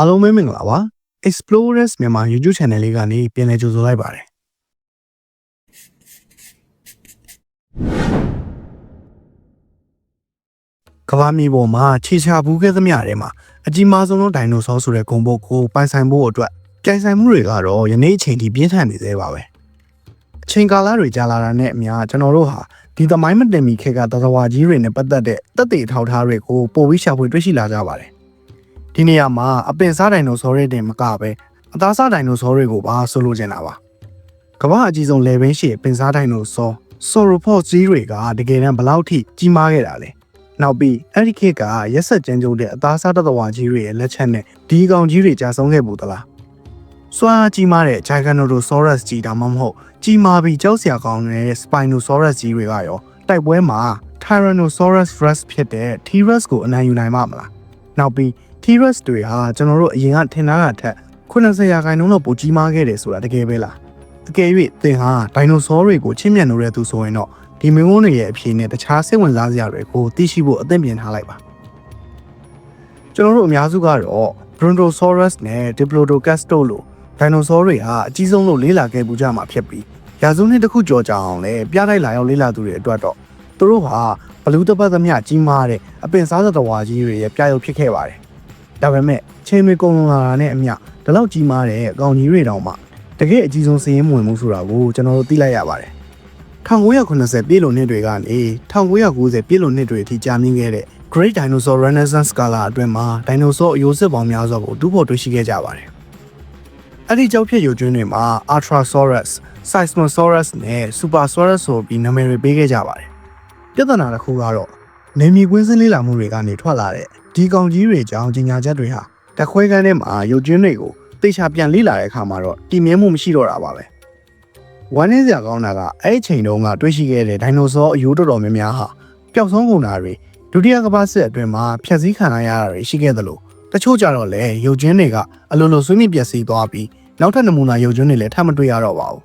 အားလုံးပဲမင်္ဂလာပါ Explorers မြန်မာ YouTube Channel လေးကနေပြန်လည်ကြိုဆိုလိုက်ပါတယ်ကဘာမီပေါ်မှာခြေချဘူးခဲ့သမျှထဲမှာအကြီးမားဆုံးသောဒိုင်နိုဆောဆိုတဲ့ဂုံပုတ်ကိုပိုင်ဆိုင်ဖို့အတွက်ကြိုင်ဆိုင်မှုတွေကတော့ယနေ့အချိန်ထိပြင်းထန်နေသေးပါပဲအချိန်ကာလတွေကြာလာတာနဲ့အမျှကျွန်တော်တို့ဟာဒီသမိုင်းမတင်မီခေတ်ကသတ္တဝါကြီးတွေနဲ့ပတ်သက်တဲ့တက်သေးအထောက်အထားတွေကိုပို့ပြီးရှာဖွေတွေ့ရှိလာကြပါတယ် ဒီနေရာမှာအပင်စားဒိုင်နိုဆောတွေတင်မကပဲအသားစားဒိုင်နိုဆောတွေကိုပါဆိုလိုချင်တာပါကမ္ဘာအကြီးဆုံးလေဘင်းရှိအပင်စားဒိုင်နိုဆောဆိုရိုဖော့ကြီးတွေကတကယ်တမ်းဘယ်လောက်ထိကြီးမားခဲ့တာလဲနောက်ပြီးအဲ့ဒီခေတ်ကရက်ဆက်ကြမ်းကြုတ်တဲ့အသားစားတသဝါကြီးတွေရဲ့လက်ချက်နဲ့ဒီကောင်ကြီးတွေကြာဆုံးခဲ့ဘူးသလားစွမ်းအားကြီးမားတဲ့ Giganotosaurus ကြီးဒါမှမဟုတ်ကြီးမားပြီးကြောက်စရာကောင်းတဲ့ Spinosaurus ကြီးတွေကရောတိုက်ပွဲမှာ Tyrannosaurus Rex ဖြစ်တဲ့ T-Rex ကိုအနိုင်ယူနိုင်မှာမလားနောက်ပြီး T-Rex တွေဟာကျွန်တော်တို့အရင်ကထင်ထားတာထက်80ရာခိုင်နှုန်းလောက်ပိုကြီးမားခဲ့တယ်ဆိုတာတကယ်ပဲလားအကယ်၍သင်ဟာဒိုင်နိုဆောတွေကိုချစ်မြတ်နိုးတဲ့သူဆိုရင်တော့ဒီမင်းကုန်းတွေရဲ့အဖြေနဲ့တခြားစိတ်ဝင်စားစရာတွေကိုသိရှိဖို့အသင့်ပြင်ထားလိုက်ပါကျွန်တော်တို့အများစုကတော့ Brontosaurus နဲ့ Diplodocus တို့လိုဒိုင်နိုဆောတွေဟာအကြီးဆုံးလို့လေးလာခဲ့ပူကြမှာဖြစ်ပြီးရာစုနှစ်တစ်ခုကြော်ကြအောင်လဲပြတိုက်လာရောက်လေးလာသူတွေအတွက်တော့သူတို့ဟာဘလူးတပတ်သမျှကြီးမားတဲ့အပင်စားသတ္တဝါကြီးတွေရဲ့ပြရုပ်ဖြစ်ခဲ့ပါတယ် ဒါပေမဲ့ချိန်တွေကုန်လွန်လာတာနဲ့အမျှဒီလောက်ကြီးမားတဲ့အကောင်ကြီးတွေတောင်မှတကယ်အကြီးဆုံးစည်ရင်းမဝင်မှုဆိုတာကိုကျွန်တော်တို့သိလိုက်ရပါတယ်1980ပြည့်လွန်နှစ်တွေကနေ1990ပြည့်လွန်နှစ်တွေအထိကြာမြင့်ခဲ့တဲ့ Great Dinosaur Renaissance ကာလအတွင်းမှာဒိုင်နိုဆောအယိုးစစ်ပေါင်းများစွာကိုတူးဖော်တွေ့ရှိခဲ့ကြပါတယ်။အဲ့ဒီကြောက်ဖြစ်ရုပ်ကျွန်းတွေမှာ Archosaurus, Seismosaurus နဲ့ Supersaurus ဆိုပြီးနာမည်တွေပေးခဲ့ကြပါတယ်။ပြဿနာတစ်ခုကတော့နေမီကွင်းစင်းလေးလာမှုတွေကနေထွက်လာတဲ့ ဒီကောင်ကြီးတွေကြောင့်ကြီးညာချက်တွေဟာတခွဲကန်းထဲမှာရုပ်ကျွန်းတွေကိုသိချာပြန်လေ့လာတဲ့အခါမှာတော့တည်မြဲမှုမရှိတော့တာပါပဲ။ဝမ်းနည်းစရာကောင်းတာကအဲ့ဒီချိန်တုန်းကတွေ့ရှိခဲ့တဲ့ဒိုင်နိုဆောအယိုးတော်တော်များများဟာပျောက်ဆုံးကုန်တာတွေဒုတိယကမ္ဘာစစ်အတွင်းမှာဖျက်ဆီးခံရတာတွေရှိခဲ့သလိုတချို့ကြတော့လည်းရုပ်ကျွန်းတွေကအလိုလိုဆွေးမြေ့ပျက်စီးသွားပြီးနောက်ထပ်နမူနာရုပ်ကျွန်းတွေလည်းထပ်မတွေ့ရတော့ပါဘူး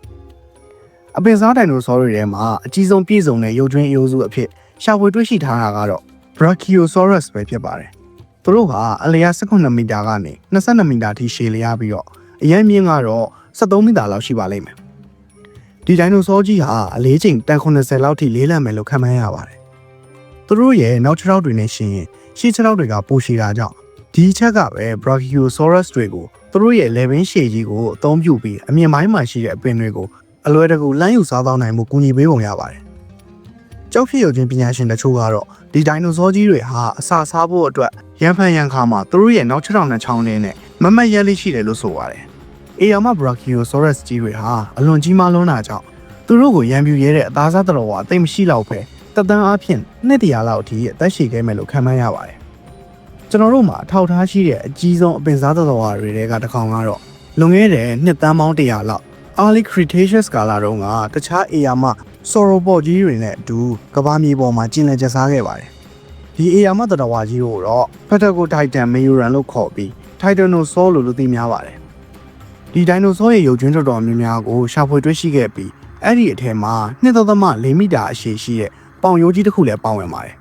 ။အပင်စားဒိုင်နိုဆောတွေထဲမှာအကြီးဆုံးပြည့်စုံတဲ့ရုပ်ကျွန်းအယိုးစုအဖြစ်ရှာဖွေတွေ့ရှိထားတာကတော့ Brachiosaurus ပဲဖြစ်ပါတယ်။ သူတို့ဟာအလျား18မီတာကနေ22မီတာထိရှည်လျားပြီးတော့အရန်မြင့်ကတော့73မီတာလောက်ရှိပါလိမ့်မယ်။ဒီဒိုင်နိုဆောကြီးဟာအလေးချိန်တန်80လောက်ထိလေးလံမယ်လို့ခန့်မှန်းရပါတယ်။သူတို့ရဲ့နောက်ခြေထောက်တွေနဲ့ရှင်ရင်ရှေ့ခြေထောက်တွေကပိုရှည်တာကြောင့်ဒီချက်ကပဲ Brachiosaurus တွေကိုသူတို့ရဲ့ level ရှည်ကြီးကိုအသုံးပြုပြီးအမြင့်ပိုင်းမှာရှိတဲ့အပင်တွေကိုအလွယ်တကူလမ်းယူစားသောနိုင်မှုကူညီပေးပုံရပါတယ်။ ကြောက်ဖြစ်ရုပ်ချင်းပညာရှင်တချို့ကတော့ဒီဒိုင်နိုဆောကြီးတွေဟာအစာစားဖို့အတွက်ရန်ဖန်ရန်ခါမှာသူတို့ရဲ့နောက်ခြေထောက်နှချောင်းလေးနဲ့မမတ်ရက်လေးရှိတယ်လို့ဆိုပါတယ်။အေယာမ Brachiosaurus ကြီးတွေဟာအလွန်ကြီးမားလွန်းတာကြောင့်သူတို့ကိုရန်ပြူရဲတဲ့အသားစားတော်ဝါအသိမရှိတော့ပဲတက်တန်းအားဖြင့်နှစ်တရာလောက်အထိအသက်ရှည်ခဲ့မယ်လို့ခန့်မှန်းရပါတယ်။ကျွန်တော်တို့မှာအထောက်ထားရှိတဲ့အကြီးဆုံးအပင်စားတော်ဝါတွေတဲကတစ်ကောင်ကတော့လွန်ခဲ့တဲ့နှစ်တန်းပေါင်းတရာလောက် Early Cretaceous ကာလတုန်းကတခြားအေယာမ Sauropod ကြီးတွေနဲ့အတူကမ္ဘာမြေပေါ်မှာကျင်လည်ကျစားခဲ့ပါတယ်။ဒီအေယာမတတော်ဝါကြီးကိုတော့ Patagotitan Mayoran လို့ခေါ်ပြီး Titanosaur လို့လူသိများပါတယ်။ဒီဒိုင်နိုဆောရဲ့ရုပ်ကျွန်းတော်တော်များများကိုရှာဖွေတွေ့ရှိခဲ့ပြီးအဲ့ဒီအထက်မှာ2.4မီတာအရှည်ရှိတဲ့ပေါင်ရိုးကြီးတစ်ခုလည်းပါဝင်ပါတယ်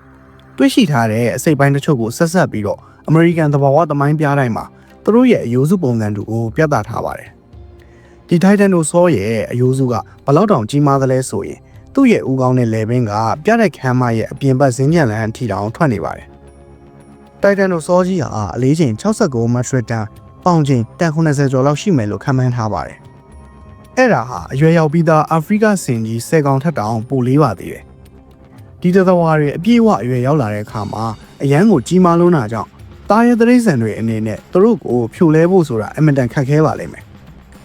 ။တွေ့ရှိထားတဲ့အစိပ်ပိုင်းတစ်ချို့ကိုဆက်ဆက်ပြီးတော့ American သဘာဝသမိုင်းပြတိုင်းမှာသူတို့ရဲ့အယိုးစုပုံစံတူကိုပြသထားပါတယ်။ ဒီ Titanosaur ရဲ့အယိုးစုကဘလောက်တောင်ကြီးမားသလဲဆိုရင်သူ့ရဲ့ဦးခေါင်းနဲ့လယ်ပင်ကပြတဲ့ခမ်းမရဲ့အပြင်ဘက်ဇင်းကြံလန်းထီတောင်ထွက်နေပါတယ်။ Titanosaur ကြီးဟာအလေးချိန်69မက်ထရစ်တန်ပေါင်ချိန်190ကျော်လောက်ရှိမယ်လို့ခန့်မှန်းထားပါတယ်။အဲ့ဒါဟာအရွယ်ရောက်ပြီးသားအာဖရိကစင်ကြီး10ကောင်ထက်တောင်ပိုလေးပါသေးတယ်။ဒီသတ္တဝါတွေအပြည့်အဝအရွယ်ရောက်လာတဲ့အခါမှာအရန်ကိုကြီးမားလွန်းတာကြောင့်တာရဲတရိษံတွေအနေနဲ့သူတို့ကိုဖြိုလဲဖို့ဆိုတာအင်မတန်ခက်ခဲပါလိမ့်မယ်။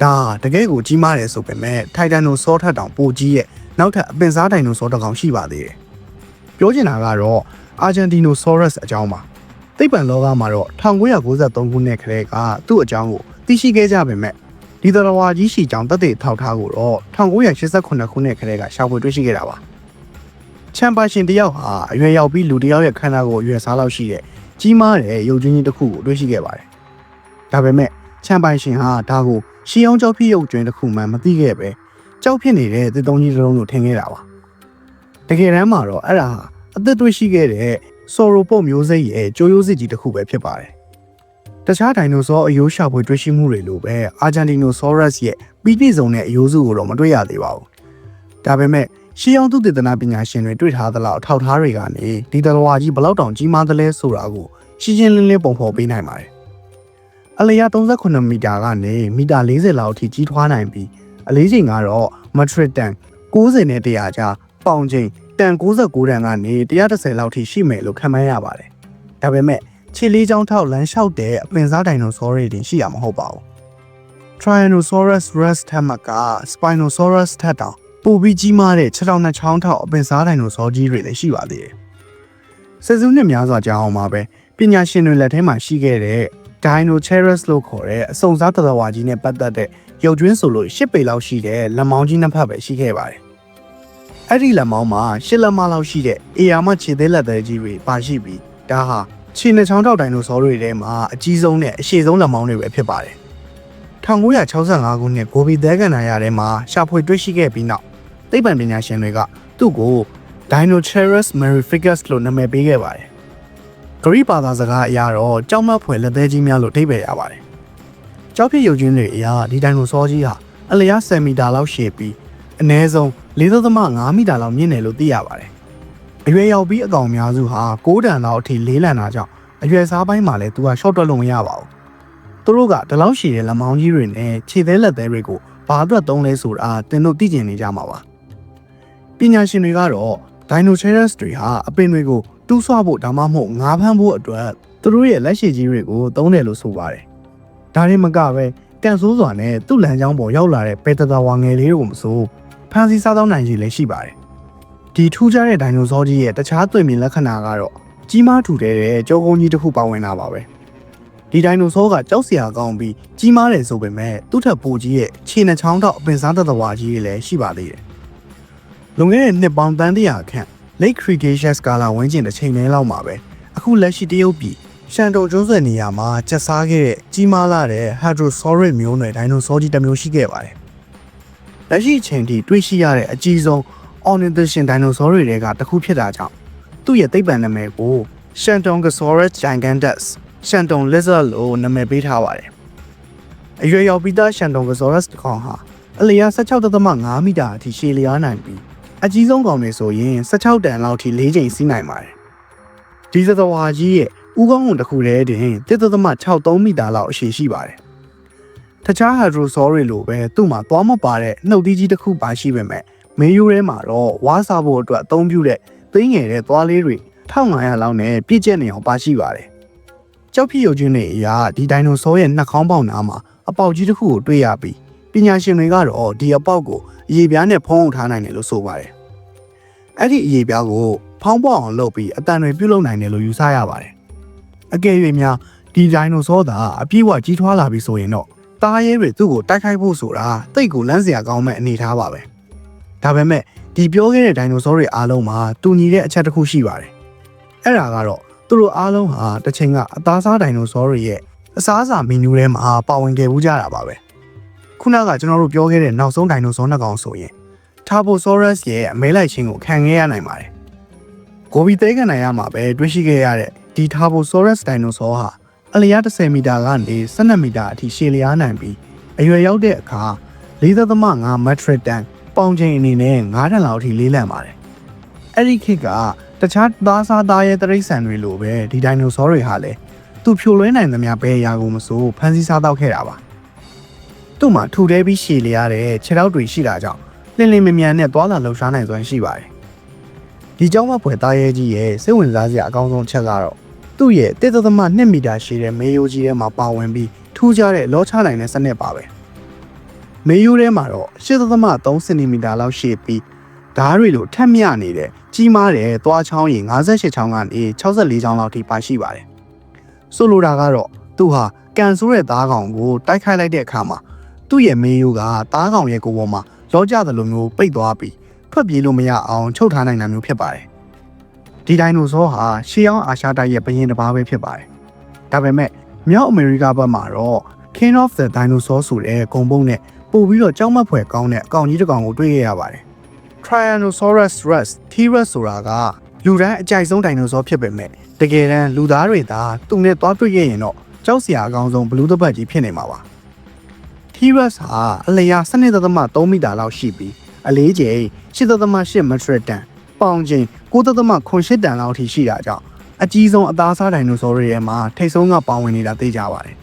ဒါတကယ်ကိုကြီးမားတယ်ဆိုပေမဲ့ထိုင်တန်နိုဆောထက်တောင်ပိုကြီးရဲ့နောက်ထပ်အပင်စားဒိုင်နိုဆောတစ်ကောင်ရှိပါသေးတယ်။ပြောချင်တာကတော့အာဂျန်တီနိုဆောရပ်စ်အကြောင်းပါ။သိပ္ပံလောကမှာတော့1993ခုနှစ်ခရဲကသူ့အကြောင်းကိုသိရှိခဲ့ကြပေမဲ့ဒီသတ္တဝါကြီးရှိကြောင်းတသက်ထောက်ထားကိုတော့1989ခုနှစ်ခရဲကရှာဖွေတွေ့ရှိခဲ့တာပါ။ချမ်ပါရှင်တယောက်ဟာအရွယ်ရောက်ပြီးလူတယောက်ရဲ့ခန္ဓာကိုယ်အရွယ်စားလောက်ရှိတဲ့ကြီးမားတဲ့ရုပ်ချင်းကြီးတစ်ခုကိုတွေ့ရှိခဲ့ပါတယ်။ဒါပေမဲ့ချမ်ပိုင်ရှင်ဟာဒါကို ရှီအောင်ကြောက်ဖြစ်ရုပ်ကျွင်းတစ်ခုမှမသိခဲ့ပဲကြောက်ဖြစ်နေတဲ့သစ်တုံးကြီးတစ်လုံးလို့ထင်ခဲ့တာပါ။တကယ်တမ်းမှာတော့အဲ့ဒါဟာအသက်တွေ့ရှိခဲ့တဲ့ Sauropod မျိုးစိတ်ရဲ့ကြိုးရိုးစစ်ကြီးတစ်ခုပဲဖြစ်ပါတယ်။တခြားဒိုင်နိုဆောအယိုးရှာဖွေတွေ့ရှိမှုတွေလိုပဲအာဂျန်တီနိုဆောရပ်စ်ရဲ့ပြီးပြည့်စုံတဲ့အယိုးစုကိုတော့မတွေ့ရသေးပါဘူး။ဒါပေမဲ့ရှေးအောင်သူတေသနာပညာရှင်တွေတွေ့ထားသလောက်အထောက်ထားတွေကနေဒီတလွာကြီးဘလောက်တောင်ကြီးမားသလဲဆိုတာကိုရှင်းရှင်းလင်းလင်းပုံဖော်ပေးနိုင်ပါတယ်။ အလျာ38မီတာကနေမီတာ40လောက်အထိကြီးထွားနိုင်ပြီးအလေးချိန်ကတော့မက်ထရစ်တန်90နဲ့100ကြားပေါင်ချိန်တန်69တန်ကနေ130လောက်ထိရှိမယ်လို့ခန့်မှန်းရပါတယ်။ဒါပေမဲ့ခြေလေးချောင်းထောက်လမ်းလျှောက်တဲ့အပင်စားဒိုင်နိုဆောတွေတင်ရှိရမှာမဟုတ်ပါဘူး။ Tyrannosaurus rex ထက်မှက Spinosaurus ထက်တောင်ပိုပြီးကြီးမားတဲ့ခြေထောက်နှစ်ချောင်းထောက်အပင်စားဒိုင်နိုဆောကြီးတွေလည်းရှိပါသေးတယ်။ဆက်စုနှစ်များစွာကြာအောင်မှာပဲပညာရှင်တွေလက်ထဲမှာရှိခဲ့တဲ့ Dinoceras လို့ခေါ်တဲ့အစုံစားသတ္တဝါကြီးနဲ့ပတ်သက်တဲ့ရုပ်ကျွင်းဆိုလို့၈ပေလောက်ရှိတဲ့လက်မောင်းကြီးနှစ်ဖက်ပဲရှိခဲ့ပါတယ်။အဲ့ဒီလက်မောင်းမှာ၈လက်မလောက်ရှိတဲ့အေယာမခြေသေးလက်သေးကြီးတွေပါရှိပြီးဒါဟာခြေနှချောင်းထောက်ဒိုင်နိုဆောတွေထဲမှာအကြီးဆုံးနဲ့အရှည်ဆုံးလက်မောင်းတွေပဲဖြစ်ပါတယ်။1965ခုနှစ်ဂိုဘီသဲကန်နာရထဲမှာရှာဖွေတွေ့ရှိခဲ့ပြီးနောက်သိပ္ပံပညာရှင်တွေကသူ့ကို Dinoceras marificus လို့နာမည်ပေးခဲ့ပါတယ်။ ဂရိဘာသာစကားအရတော့ကြောက်မက်ဖွယ်လက်သေးကြီးများလို့အဓိပ္ပာယ်ရပါတယ်။ကြောက်ဖြစ်ရုပ်ချင်းတွေအရဒီဒိုင်နိုဆောကြီးဟာအလျား10မီတာလောက်ရှည်ပြီးအနည်းဆုံး4.5မီတာလောက်မြင့်တယ်လို့သိရပါတယ်။အရွယ်ရောက်ပြီးအကောင်အများစုဟာ6တန်လောက်အထိလေးလံတာကြောင့်အရွယ်စားပိုင်းမှာလည်းသူက short တွက်လို့မရပါဘူး။သူတို့ကဒီလောက်ရှည်တဲ့လက်မောင်းကြီးတွေနဲ့ခြေသေးလက်သေးတွေကိုဘာအတွက်သုံးလဲဆိုတာသင်တို့သိကျင်နေကြမှာပါ။ပညာရှင်တွေကတော့ Dinoceras တွေဟာအပင်တွေကို တူးဆွဖို့ဒါမှမဟုတ်ငါးဖမ်းဖို့အတွက်သူတို့ရဲ့လက်ရှိကြီးတွေကိုသုံးတယ်လို့ဆိုပါတယ်။ဒါရင်မကပဲတန်ဆိုးစွာနဲ့သူ့လမ်းကြောင်းပေါ်ရောက်လာတဲ့ပေတသာဝါငယ်လေးတွေကိုမဆိုဖန်စီစားသောနိုင်ကြီးလည်းရှိပါတယ်။ဒီထူးခြားတဲ့ဒိုင်နိုဆောကြီးရဲ့တခြားသွင်မြင်လက္ခဏာကတော့ကြီးမားထူတဲ့ကြောကုန်းကြီးတစ်ခုပါဝင်လာပါပဲ။ဒီဒိုင်နိုဆောကကြောက်စရာကောင်းပြီးကြီးမားတယ်ဆိုပေမဲ့သူ့ထက်ပိုကြီးရဲ့ခြေနှချောင်းတော့အပင်စားသက်သဝါကြီးတွေလည်းရှိပါသေးတယ်။လွန်ခဲ့တဲ့နှစ်ပေါင်းတန်းတရာခန့် Lake Cretaceous ကာလာဝန်းကျင်တစ်ချိန်လေးလောက်မှာပဲအခုလက်ရှိတရုတ်ပြည်ရှန်တုံကျွန်းဆွယ်နေရာမှာကျက်စားခဲ့တဲ့ကြီးမားလာတဲ့ Hadrosaurid မျိုးနွယ်ဒိုင်နိုဆောကြီးတစ်မျိုးရှိခဲ့ပါတယ်။လက်ရှိအချိန်ထိတွေ့ရှိရတဲ့အကြီးဆုံး Ornithischian ဒိုင်နိုဆောတွေထဲကတစ်ခုဖြစ်တာကြောင့်သူ့ရဲ့သိပ္ပံနာမည်ကို Shantongosaurus gigantus ရှန်တုံ lizard လို့နာမည်ပေးထားပါတယ်။အရွယ်ရောက်ပြီးသား Shantongosaurus တစ်ကောင်ဟာအလျာ16.5မီတာအထိရှည်လျားနိုင်ပြီး အကြီးဆုံးကောင်တွေဆိုရင်16တန်လောက်ထိ၄ချိန်စီးနိုင်ပါတယ်။ဒီသတ္တဝါကြီးရဲ့ဥကောင်းုံတစ်ခုတည်းတင်1.63မီတာလောက်အရှည်ရှိပါတယ်။တခြား hadrosaur တွေလိုပဲသူ့မှာသွားမပါတဲ့နှုတ်သီးကြီးတစ်ခုပါရှိပေမဲ့မေးရိုးထဲမှာတော့ဝါးစားဖို့အတွက်အသုံးပြုတဲ့သိငယ်တဲ့သွားလေးတွေ1500လောက်နဲ့ပြည့်ကျက်နေအောင်ပါရှိပါတယ်။ကြောက်ဖြစ်ရုပ်ချင်းတွေအရာဒီဒိုင်နိုဆောရဲ့နှာခေါင်းပေါက်နားမှာအပေါက်ကြီးတစ်ခုကိုတွေ့ရပြီး ပညာရှင်တွေကတော့ဒီအပေါက်ကိုအရေပြားနဲ့ဖုံးထားနိုင်တယ်လို့ဆိုပါတယ်။အဲ့ဒီအရေပြားကိုဖောင်းပေါက်အောင်လုပ်ပြီးအတန်တွေပြုတ်လုပ်နိုင်တယ်လို့ယူဆရပါတယ်။အကယ်၍များဒီဒိုင်နိုဆောသာအပြည့်အဝကြီးထွားလာပြီဆိုရင်တော့တားရဲတွေသူ့ကိုတိုက်ခိုက်ဖို့ဆိုတာတိတ်ကိုလန့်စရာကောင်းမဲ့အနေထားပါပဲ။ဒါပေမဲ့ဒီပြောခဲ့တဲ့ဒိုင်နိုဆောတွေအားလုံးမှာတူညီတဲ့အချက်တစ်ခုရှိပါတယ်။အဲ့ဒါကတော့သူတို့အားလုံးဟာတစ်ချိန်ကအသားစားဒိုင်နိုဆောတွေရဲ့အစားအစာမီနူးထဲမှာပါဝင်ခဲ့ဘူးကြတာပါပဲ။ ခုနကကျွန်တော်တို့ပြောခဲ့တဲ့နောက်ဆုံးဒိုင်နိုဆောနှစ်ကောင်ဆိုရင် Tarbosaurus ရဲ့အမဲလိုက်ခြင်းကိုခံခဲ့ရနိုင်ပါတယ်။ဂိုဘီသေးကန်နိုင်ရမှာပဲတွေ့ရှိခဲ့ရတဲ့ဒီ Tarbosaurus dinosaur ဟာအလျား10မီတာကနေ12မီတာအထိရှည်လျားနိုင်ပြီးအရွယ်ရောက်တဲ့အခါ4.5 metric ton ပေါင်ချိန်အနေနဲ့9တန်လောက်အထိလေးလံပါတယ်။အဲ့ဒီခေတ်ကတခြားသားစားသားရဲ့တရိတ်ဆန်တွေလိုပဲဒီဒိုင်နိုဆောတွေဟာလည်းသူဖြိုလွဲနိုင်သမျှဘယ်အရာကိုမဆိုဖန်ဆီးစားတော့ခဲ့တာပါ။ သူ့မှာထူတဲပြီးရှည်လျားတဲ့ခြေထောက်တွေရှိတာကြောင့်လင်းလင်းမြမြန်နဲ့သွာလာလှုပ်ရှားနိုင်စွမ်းရှိပါတယ်။ဒီကြောင့်မဖွယ်သားရဲကြီးရဲ့စိတ်ဝင်စားစရာအကောင်းဆုံးချက်ကတော့သူ့ရဲ့1.2မီတာရှည်တဲ့မေယိုကြီးထဲမှာပါဝင်ပြီးထူးခြားတဲ့လောချနိုင်တဲ့စနစ်ပါပဲ။မေယိုထဲမှာတော့8.3စင်တီမီတာလောက်ရှည်ပြီးဓားတွေလိုထက်မြနေတဲ့ကြီးမားတဲ့သွားချောင်းရင်58ချောင်းကနေ64ချောင်းလောက်ထိပါရှိပါတယ်။ဆိုလိုတာကတော့သူဟာကန်ဆိုးတဲ့သားကောင်ကိုတိုက်ခိုက်လိုက်တဲ့အခါမှာ သူ့ရဲ့မေယိုကသားကောင်ရဲ့ကိုယ်ပေါ်မှာလောကျသလိုမျိုးပိတ်သွားပြီးထွက်ပြေးလို့မရအောင်ချုပ်ထားနိုင်တာမျိုးဖြစ်ပါတယ်။ဒီဒိုင်နိုဆောဟာရှေးအောင်အာရှတိုက်ရဲ့ဘရင်တစ်ပါးပဲဖြစ်ပါတယ်။ဒါပေမဲ့မြောက်အမေရိကဘက်မှာတော့ King of the Dinosaur ဆိုတဲ့ဂုံပုံနဲ့ပို့ပြီးတော့ကြောက်မက်ဖွယ်ကောင်းတဲ့အကောင်ကြီးတစ်ကောင်ကိုတွေ့ရရပါတယ်။ Tyrannosaurus Rex T-Rex ဆိုတာကလူတိုင်းအကြိုက်ဆုံးဒိုင်နိုဆောဖြစ်ပေမဲ့တကယ်တမ်းလူသားတွေသာသူနဲ့သွားတွေ့ရရင်တော့ကြောက်စရာအကောင်းဆုံးဘလူးတစ်ပတ်ကြီးဖြစ်နေမှာပါ T-Rex ဟာအလျာ12.3မီတာလောက်ရှိပြီးအလေးချိန်8.8မက်ထရစ်တန်ပေါင်ချိန်9.8တန်လောက်ထိရှိတာကြောင့်အကြီးဆုံးအသားစားဒိုင်နိုဆောတွေထဲမှာထိတ်ဆုံးကပါဝင်နေတာသိကြပါတယ်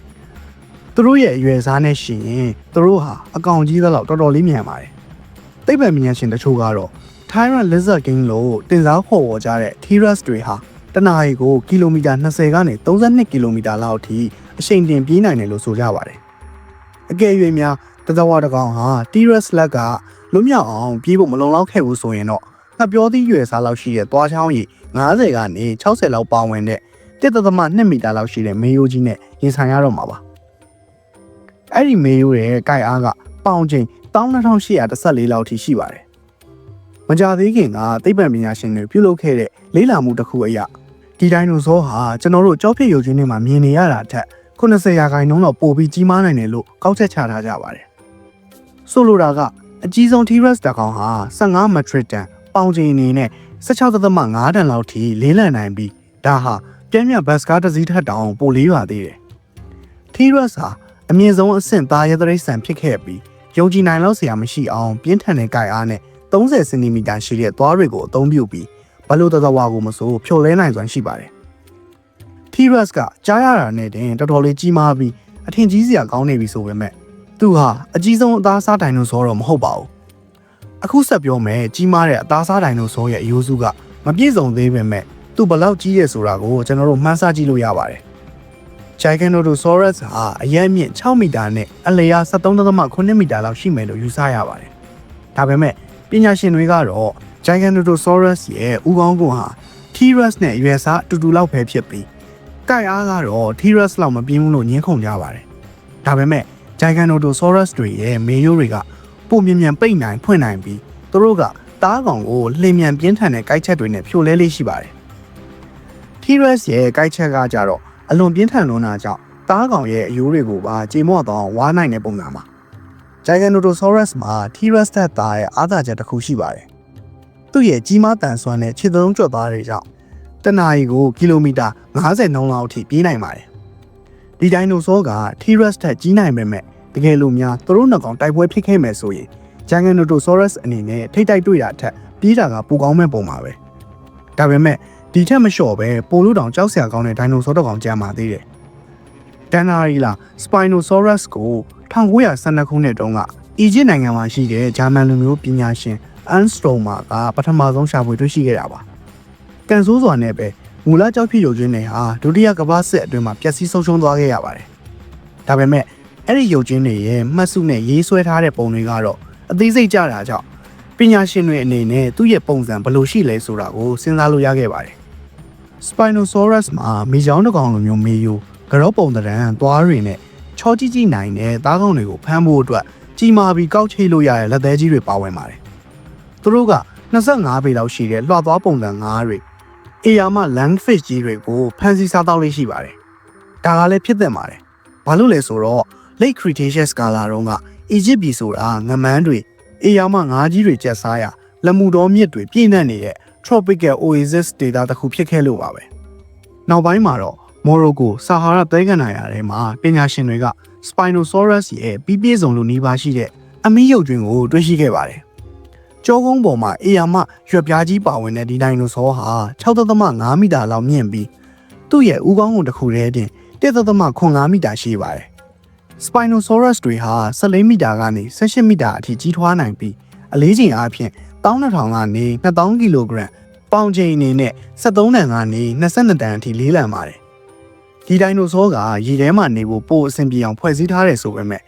။သူတို့ရဲ့အရွယ်စားနဲ့ရှင်ရင်သူတို့ဟာအကောင်ကြီးသလောက်တော်တော်လေးမြန်ပါတယ်။သိပ္ပံပညာရှင်တချို့ကတော့ Tyrant Lizard King လို့တင်စားခေါ်ဝေါ်ကြတဲ့ T-Rex တွေဟာတနအီကိုကီလိုမီတာ20ကနေ32ကီလိုမီတာလောက်ထိအရှိန်တင်ပြေးနိုင်တယ်လို့ဆိုကြပါတယ်။ အကယ်၍များတသဝတကောင်ဟာ T-Rex လက်ကလွတ်မြောက်အောင်ပြေးဖို့မလုံလောက်ခဲ့ဘူးဆိုရင်တော့ငှက်ပြောသီးရွယ်စားလောက်ရှိတဲ့သွားချောင်းရီ90ကနေ60လောက်ပါဝင်တဲ့1.2မီတာလောက်ရှိတဲ့မေယိုကြီးနဲ့ရင်ဆိုင်ရတော့မှာပါ။အဲ့ဒီမေယိုရဲ့ကြိုက်အားကပေါင်ချိန်12814လောက်ထိရှိပါတယ်။မကြသေးခင်ကသိပ္ပံပညာရှင်တွေပြုလုပ်ခဲ့တဲ့လေ့လာမှုတစ်ခုအရဒီဒိုင်နိုဆောဟာကျွန်တော်တို့ကြောက်ဖြစ်ရုပ်ချင်းတွေမှာမြင်နေရတာထက် 80ရာခိုင်နှုန်းတော့ပိုပြီးကြီးမားနိုင်တယ်လို့ကောက်ချက်ချထားကြပါတယ်။ဆိုလိုတာကအကြီးဆုံး T-Rex တကောင်ဟာ15 metric ton ပေါင်ချိန်အနေနဲ့16.5တန်လောက်ထိလေးလံနိုင်ပြီးဒါဟာပြင်းပြဘတ်စကားတစ်စီးထက်တောင်ပိုလေးပါသေးတယ်။ T-Rex ဟာအမြင့်ဆုံးအဆင့်သားရဲသရိတ်ဆန်ဖြစ်ခဲ့ပြီးယုံကြည်နိုင်လောက်စရာမရှိအောင်ပြင်းထန်တဲ့ကြိုက်အားနဲ့30စင်တီမီတာရှိတဲ့သွားတွေကိုအသုံးပြုပြီးဘလို့တသဝါကိုမဆိုဖြိုလဲနိုင်စွမ်းရှိပါတယ်။ T-Rex ကကြားရတာနဲ့တင်တော်တော်လေးကြီးမားပြီးအထင်ကြီးစရာကောင်းနေပြီဆိုပေမဲ့သူဟာအကြီးဆုံးအသားစားဒိုင်နိုဆောတော့မဟုတ်ပါဘူး။အခုဆက်ပြောမယ်ကြီးမားတဲ့အသားစားဒိုင်နိုဆောရဲ့အယိုးစုကမပြည့်စုံသေးပေမဲ့သူဘလောက်ကြီးရဲဆိုတာကိုကျွန်တော်တို့မှန်းဆကြည့်လို့ရပါတယ်။ Giganotosaurus ဟာအရက်မြင့်6မီတာနဲ့အလျာ73.8မီတာလောက်ရှိမယ်လို့ယူဆရပါတယ်။ဒါပေမဲ့ပညာရှင်တွေကတော့ Giganotosaurus ရဲ့ဥကောင်းကွန်ဟာ T-Rex နဲ့ရွယ်စားအတူတူလောက်ပဲဖြစ်ပြီး ကြိုက်အားကတော့ T-Rex လောက်မပြင်းဘူးလို့ညင်းခုန်ကြပါတယ်။ဒါပေမဲ့ Giganotosaurus တွေရဲ့မေယိုတွေကပုံမြင်မြန်ပိတ်နိုင်ဖွင့်နိုင်ပြီးသူတို့ကတားကောင်ကိုလှင်မြန်ပြင်းထန်တဲ့ကြိုက်ချက်တွေနဲ့ဖြိုလဲလေးရှိပါတယ်။ T-Rex ရဲ့ကြိုက်ချက်ကကြတော့အလွန်ပြင်းထန်လွန်းတာကြောင့်တားကောင်ရဲ့အယိုးတွေကိုပါကြေမော့တော့ဝါနိုင်တဲ့ပုံစံပါ။ Giganotosaurus မှာ T-Rex သက်သားရဲ့အားသာချက်တစ်ခုရှိပါတယ်။သူ့ရဲ့ကြီးမားတန်ဆွမ်းတဲ့ခြေသုံးကြွက်သားတွေကြောင့် တနအီကိုကီလိုမီတာ90နှုန်းလောက်အထိပြေးနိုင်ပါတယ်။ဒီဒိုင်နိုဆောက T-Rex ထက်ကြီးနိုင်ပေမဲ့တကယ်လို့များသူတို့နှစ်ကောင်တိုက်ပွဲဖြစ်ခဲ့မယ်ဆိုရင် Giganotosaurus အနေနဲ့ထိတ်တိုက်တွေ့တာထက်ပြေးတာကပိုကောင်းမဲ့ပုံပါပဲ။ဒါပေမဲ့ဒီထက်မလျှော့ပဲပိုလို့တောင်ကြောက်စရာကောင်းတဲ့ဒိုင်နိုဆောတစ်ကောင်ကြံပါသေးတယ်။ဒန်နာရီလာ Spinosaurus ကို1912ခုနှစ်တုန်းကအီဂျစ်နိုင်ငံမှာရှိတဲ့ဂျာမန်လူမျိုးပညာရှင်အန်စထရုံမာကပထမဆုံးရှာဖွေတွေ့ရှိခဲ့တာပါ။ ကန်ဆိုးစွာနဲ့ပဲမူလကြောက်ဖြစ်ရုပ်ချင်းတွေဟာဒုတိယကမ္ဘာစစ်အတွင်းမှာပျက်စီးဆုံးရှုံးသွားခဲ့ရပါတယ်။ဒါပေမဲ့အဲ့ဒီရုပ်ချင်းတွေရဲ့မှတ်စုနဲ့ရေးဆွဲထားတဲ့ပုံတွေကတော့အသေးစိတ်ကြတာကြောင့်ပညာရှင်တွေအနေနဲ့သူ့ရဲ့ပုံစံဘယ်လိုရှိလဲဆိုတာကိုစဉ်းစားလို့ရခဲ့ပါတယ်။ Spinosaurus မှာမိချောင်းတစ်ကောင်လိုမျိုးမေးယူကြောပုံတရံသွားတွေနဲ့ချောကြီးကြီးနိုင်တဲ့သားကောင်တွေကိုဖမ်းဖို့အတွက်ကြီးမာပြီးကောက်ချိတ်လို့ရတဲ့လက်သေးကြီးတွေပါဝင်ပါတယ်။သူတို့က25ပေလောက်ရှိတဲ့လွှတ်သွားပုံစံငါးတွေ အေယာမ landfish ကြီးတွေကိုဖမ်းဆီးစားတော့လေးရှိပါတယ်။ဒါကလည်းဖြစ်သင့်ပါတယ်။ဘာလို့လဲဆိုတော့ Late Cretaceous ကာလတုန်းကအီဂျစ်ပြည်ဆိုတာငမန်းတွေအေယာမငါးကြီးတွေကျက်စားရလက်မှုတော်မြစ်တွေပြည့်နှက်နေတဲ့ tropical oasis ဒေသတစ်ခုဖြစ်ခဲ့လို့ပါပဲ။နောက်ပိုင်းမှာတော့မော်ရိုကိုဆာဟာရာသဲကန်နာယာထဲမှာပညာရှင်တွေက Spinosaurus ရဲ့ပြီးပြည့်စုံလို့နှီးပါရှိတဲ့အမီးရုပ်တွင်ကိုတွေ့ရှိခဲ့ပါတယ်။ ကြောကုန်းပေါ်မှာအေယာမရွက်ပြားကြီးပါဝင်တဲ့ဒီဒိုင်နိုဆောဟာ6.5မီတာလောက်မြင့်ပြီးသူ့ရဲ့ဥကောင်းကုန်တစ်ခုတည်းတင်1.5မီတာရှိပါတယ်။ Spinosaurus တွေဟာ14မီတာကနေ18မီတာအထိကြီးထွားနိုင်ပြီးအလေးချိန်အားဖြင့်12000ကနေ2000ကီလိုဂရမ်ပေါင်ချိန်အနေနဲ့73တန်ကနေ22တန်အထိလေးလံပါတယ်။ဒီဒိုင်နိုဆောကရေထဲမှာနေဖို့ပိုအဆင်ပြေအောင်ဖွဲ့စည်းထားတယ်ဆိုပေမဲ့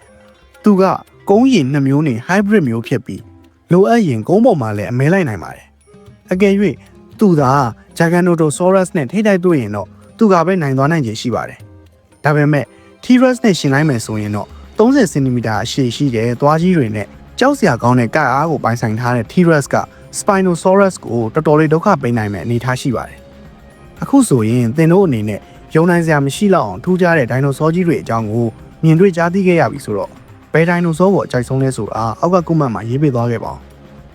သူကကုန်းရည်နှစ်မျိုးနဲ့ hybrid မျိုးဖြစ်ပြီး လိုအပ်ရင်ကုန်းပေါ်မှာလည်းအမဲလိုက်နိုင်ပါတယ်။အကယ်၍သူသာ Giganotosaurus နဲ့ထိတိုက်တွေ့ရင်တော့သူကပဲနိုင်သွားနိုင်ခြေရှိပါတယ်။ဒါပေမဲ့ T-Rex နဲ့ရှင်လိုက်မယ်ဆိုရင်တော့30စင်တီမီတာအရှည်ရှိတဲ့သွားကြီးတွေနဲ့ကြောက်စရာကောင်းတဲ့ကပ်အားကိုပိုင်ဆိုင်ထားတဲ့ T-Rex က Spinosaurus ကိုတော်တော်လေးဒုက္ခပေးနိုင်မဲ့အနေအထားရှိပါတယ်။အခုဆိုရင်သင်တို့အနေနဲ့ယုံနိုင်စရာမရှိတော့အောင်ထူးခြားတဲ့ဒိုင်နိုဆောကြီးတွေအကြောင်းကိုမြင်တွေ့ကြားသိခဲ့ရပြီဆိုတော့ ဘယ်ဒိုင်နိုဆောကိုအကြိုက်ဆုံးလဲဆိုတာအောက်ကကွန်မန့်မှာရေးပေးသွားခဲ့ပါဦး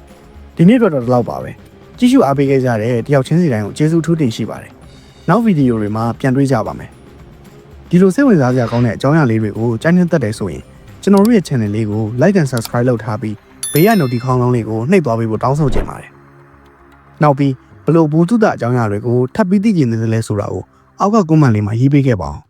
။ဒီနေ့တော့တော့လောက်ပါပဲ။ကြည့်ရှုအားပေးခဲ့ကြတဲ့တယောက်ချင်းစီတိုင်းကိုကျေးဇူးထူးတင်ရှိပါတယ်။နောက်ဗီဒီယိုတွေမှာပြန်တွေ့ကြပါမယ်။ဒီလိုစိတ်ဝင်စားစရာကောင်းတဲ့အကြောင်းအရာလေးတွေကိုကြိုင်းနှက်သက်တယ်ဆိုရင်ကျွန်တော်တို့ရဲ့ channel လေးကို like and subscribe လုပ်ထားပြီးဘေးက notification ကောင်းလေးကိုနှိပ်သွားပေးဖို့တောင်းဆိုချင်ပါတယ်နောက်ပြီးဘလို့ဘူးတုဒအကြောင်းအရာတွေကိုထပ်ပြီးသိကျင်နေတယ်လဲဆိုတာကိုအောက်က comment လေးမှာရေးပေးခဲ့ပါအောင်